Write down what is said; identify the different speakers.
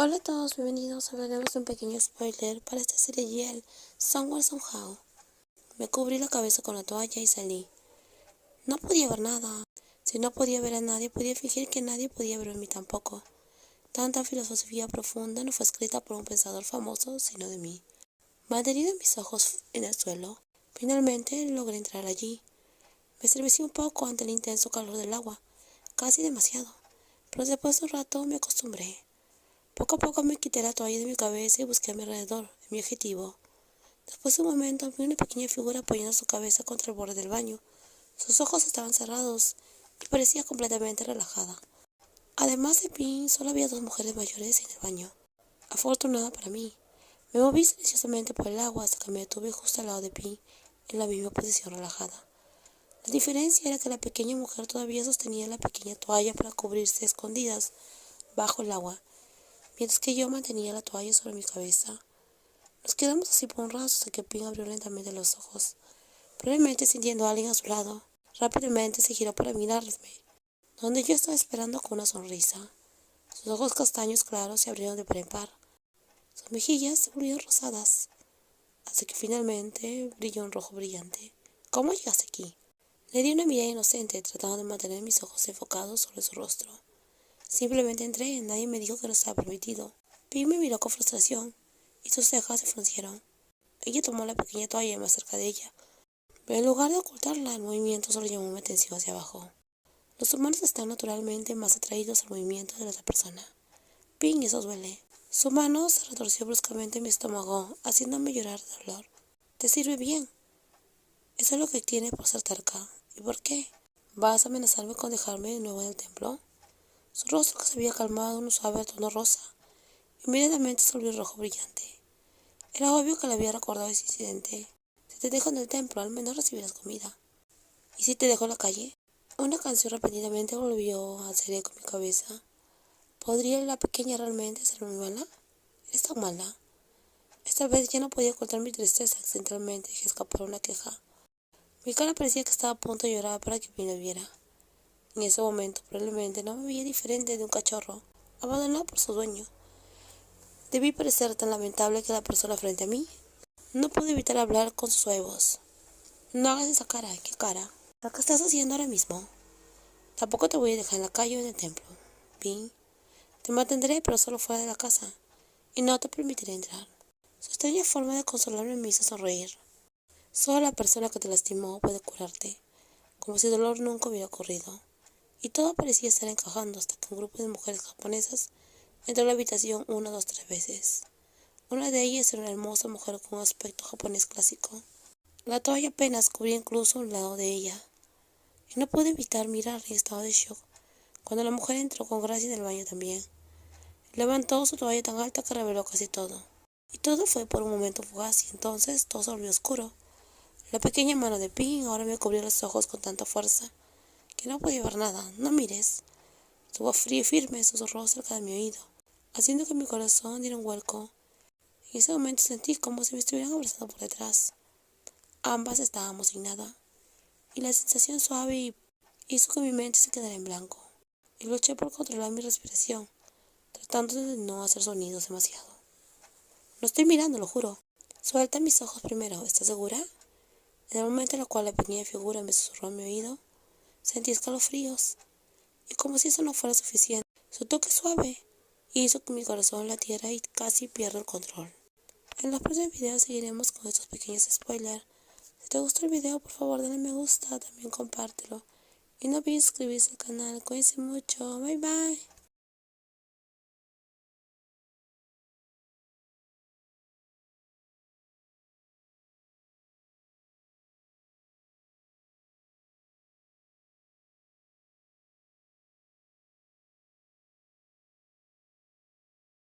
Speaker 1: Hola a todos, bienvenidos. Hablaremos un pequeño spoiler para esta serie Yell, Somewhere Somehow. Me cubrí la cabeza con la toalla y salí. No podía ver nada. Si no podía ver a nadie, podía fingir que nadie podía ver a mí tampoco. Tanta filosofía profunda no fue escrita por un pensador famoso, sino de mí. Mantenido mis ojos en el suelo, finalmente logré entrar allí. Me estremecí un poco ante el intenso calor del agua, casi demasiado, pero después de un rato me acostumbré. Poco a poco me quité la toalla de mi cabeza y busqué a mi alrededor, mi objetivo. Después de un momento vi una pequeña figura apoyando su cabeza contra el borde del baño. Sus ojos estaban cerrados y parecía completamente relajada. Además de mí, solo había dos mujeres mayores en el baño. Afortunada para mí, me moví silenciosamente por el agua hasta que me detuve justo al lado de Pi, en la misma posición relajada. La diferencia era que la pequeña mujer todavía sostenía la pequeña toalla para cubrirse escondidas bajo el agua mientras que yo mantenía la toalla sobre mi cabeza. Nos quedamos así por un rato hasta que Pin abrió lentamente los ojos, probablemente sintiendo a alguien a su lado. Rápidamente se giró para mirarme, donde yo estaba esperando con una sonrisa. Sus ojos castaños claros se abrieron de par en par. Sus mejillas se volvieron rosadas, hasta que finalmente brilló un rojo brillante. ¿Cómo llegaste aquí? Le di una mirada inocente, tratando de mantener mis ojos enfocados sobre su rostro. Simplemente entré, nadie me dijo que no estaba permitido. Pim me miró con frustración y sus cejas se fruncieron. Ella tomó la pequeña toalla más cerca de ella, pero en lugar de ocultarla, el movimiento solo llamó mi atención hacia abajo. Los humanos están naturalmente más atraídos al movimiento de la otra persona. Ping, eso duele. Su mano se retorció bruscamente en mi estómago, haciéndome llorar de dolor. ¿Te sirve bien? Eso es lo que tiene por ser terca. ¿Y por qué? ¿Vas a amenazarme con dejarme de nuevo en el templo? Su rostro que se había calmado en un suave tono rosa, inmediatamente se volvió rojo brillante. Era obvio que le había recordado ese incidente. Si te dejo en el templo, al menos recibirás comida. ¿Y si te dejo en la calle? Una canción repentinamente volvió a hacer eco en mi cabeza. ¿Podría la pequeña realmente ser muy mala? ¿Eres tan mala? Esta vez ya no podía ocultar mi tristeza, accidentalmente dejé escapar una queja. Mi cara parecía que estaba a punto de llorar para que me viera. En ese momento probablemente no me veía diferente de un cachorro, abandonado por su dueño. Debí parecer tan lamentable que la persona frente a mí. No pude evitar hablar con su suave voz. No hagas esa cara, ¿qué cara? ¿Qué estás haciendo ahora mismo? Tampoco te voy a dejar en la calle o en el templo. Bien. Te mantendré, pero solo fuera de la casa. Y no te permitiré entrar. Su extraña forma de consolarme me hizo sonreír. Solo la persona que te lastimó puede curarte, como si el dolor nunca hubiera ocurrido y todo parecía estar encajando hasta que un grupo de mujeres japonesas entró a la habitación una, dos, tres veces. Una de ellas era una hermosa mujer con un aspecto japonés clásico. La toalla apenas cubría incluso un lado de ella, y no pude evitar mirar en estado de shock cuando la mujer entró con gracia en el baño también. Levantó su toalla tan alta que reveló casi todo. Y todo fue por un momento fugaz y entonces todo se volvió oscuro. La pequeña mano de Pin ahora me cubrió los ojos con tanta fuerza que no podía ver nada. No mires. Estuvo frío y firme, susurró cerca de mi oído, haciendo que mi corazón diera un vuelco. En ese momento sentí como si me estuvieran abrazando por detrás. Ambas estábamos sin nada, y la sensación suave hizo que mi mente se quedara en blanco. Y luché por controlar mi respiración, tratando de no hacer sonidos demasiado. No estoy mirando, lo juro. Suelta mis ojos primero, ¿estás segura? En el momento en el cual la pequeña figura me susurró en mi oído, Sentí escalofríos. Y como si eso no fuera suficiente, su toque suave hizo que mi corazón latiera y casi pierda el control. En los próximos videos seguiremos con estos pequeños spoilers. Si te gustó el video, por favor dale me gusta, también compártelo. Y no olvides suscribirse al canal. Cuídense mucho. Bye bye.